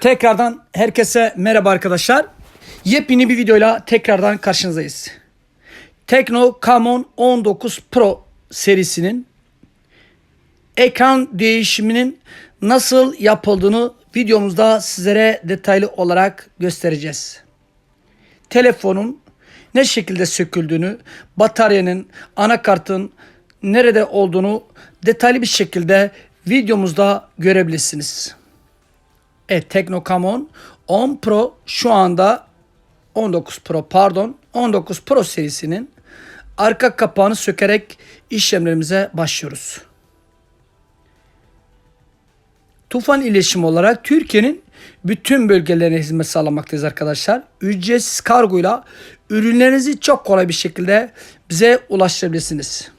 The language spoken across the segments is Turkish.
Tekrardan herkese merhaba arkadaşlar. Yepyeni bir videoyla tekrardan karşınızdayız. Tekno Camon 19 Pro serisinin ekran değişiminin nasıl yapıldığını videomuzda sizlere detaylı olarak göstereceğiz. Telefonun ne şekilde söküldüğünü, bataryanın, anakartın nerede olduğunu detaylı bir şekilde videomuzda görebilirsiniz. Evet Tekno Camon 10 Pro şu anda 19 Pro pardon 19 Pro serisinin arka kapağını sökerek işlemlerimize başlıyoruz. Tufan iletişim olarak Türkiye'nin bütün bölgelerine hizmet sağlamaktayız arkadaşlar. Ücretsiz kargoyla ürünlerinizi çok kolay bir şekilde bize ulaştırabilirsiniz.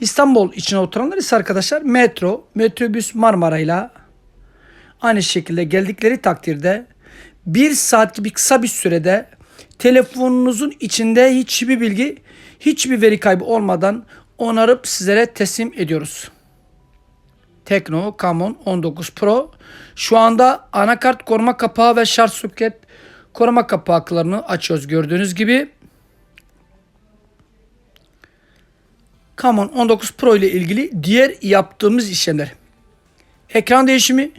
İstanbul içine oturanlar ise arkadaşlar metro, metrobüs Marmara ile aynı şekilde geldikleri takdirde bir saat gibi kısa bir sürede telefonunuzun içinde hiçbir bilgi, hiçbir veri kaybı olmadan onarıp sizlere teslim ediyoruz. Tekno Camon 19 Pro şu anda anakart koruma kapağı ve şarj soket koruma kapaklarını açıyoruz gördüğünüz gibi. Camon 19 Pro ile ilgili diğer yaptığımız işlemler. Ekran değişimi,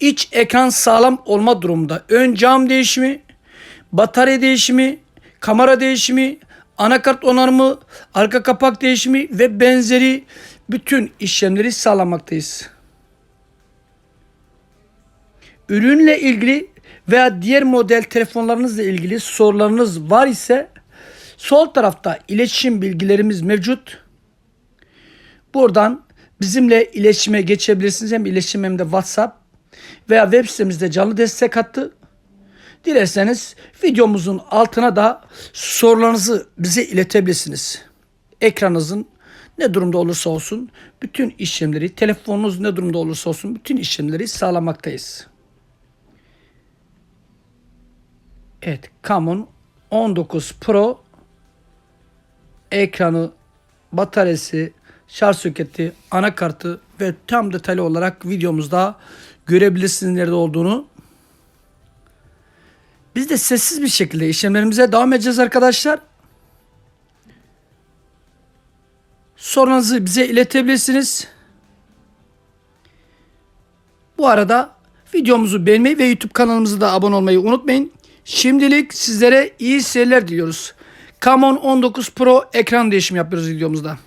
iç ekran sağlam olma durumunda ön cam değişimi, batarya değişimi, kamera değişimi, anakart onarımı, arka kapak değişimi ve benzeri bütün işlemleri sağlamaktayız. Ürünle ilgili veya diğer model telefonlarınızla ilgili sorularınız var ise sol tarafta iletişim bilgilerimiz mevcut. Buradan bizimle iletişime geçebilirsiniz. Hem iletişim hem de WhatsApp veya web sitemizde canlı destek hattı. Dilerseniz videomuzun altına da sorularınızı bize iletebilirsiniz. Ekranınızın ne durumda olursa olsun bütün işlemleri, telefonunuz ne durumda olursa olsun bütün işlemleri sağlamaktayız. Evet, Camon 19 Pro ekranı, bataryası, şarj soketi, anakartı ve tam detaylı olarak videomuzda görebilirsiniz nerede olduğunu. Biz de sessiz bir şekilde işlemlerimize devam edeceğiz arkadaşlar. Sorunuzu bize iletebilirsiniz. Bu arada videomuzu beğenmeyi ve YouTube kanalımıza da abone olmayı unutmayın. Şimdilik sizlere iyi seyirler diliyoruz. Camon 19 Pro ekran değişimi yapıyoruz videomuzda.